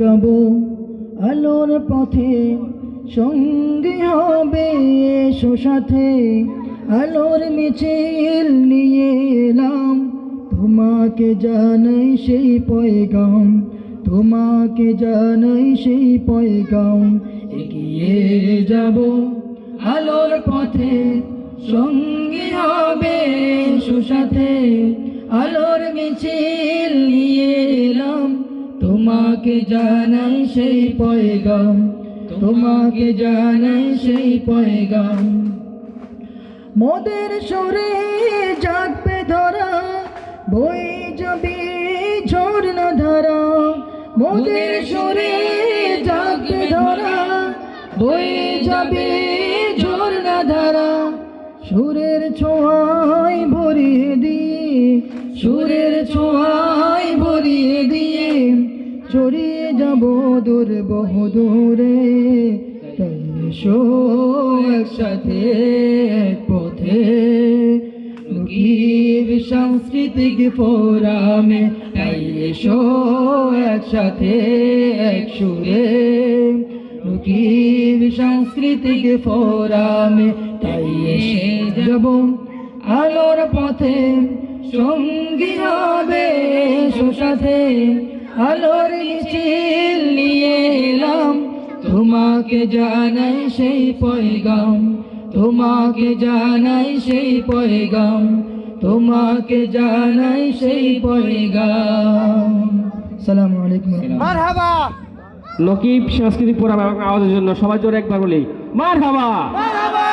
যাব আলোর পথে সঙ্গী হবে এসো সাথে। আলোর মিছিল নিয়ে এলাম। তোমাকে জানাই সেই পয়গাম, তোমাকে জানাই সেই পয়গাম। এগিয়ে যাব আলোর পথে, সঙ্গী হবে এসো সাথে। আলোর মিছিল নিয়ে এলাম। তোমাকে জানাই সেই পয়গাম, তোমাকে জানাই সেই পয়গাম। মোদের সরে জাগবে ধরা, বই যাবে ঝর্ণা ধরা। মোদের সরে জাগবে ধরা, বই যাবে ঝর্ণা ধারা। সুরের ছোঁয়ায় ভরিয়ে দিয়ে সুরের বহু দূরে তাই এসো একসাথে, এক পথে। লুকির সাংস্কৃতিক ফোরামে তাই একসাথে, এক সুরে। লুকির সাংস্কৃতিক ফোরামে তাই এসে যাব আলোর পথে। সঙ্গী হবে সুসাথে, আলোর এলাম তোমাকে জানাই সেই পয়গাম তোমাকে জানাই সেই পয়গাম তোমাকে জানাই সেই পয়গাম। সালাম আলাইকুম। মারহাবা। লকিব সাংস্কৃতিক প্রোগ্রাম এবং আওয়াজের জন্য সবার জোরে একবার বলি মারহাবা। মারহাবা।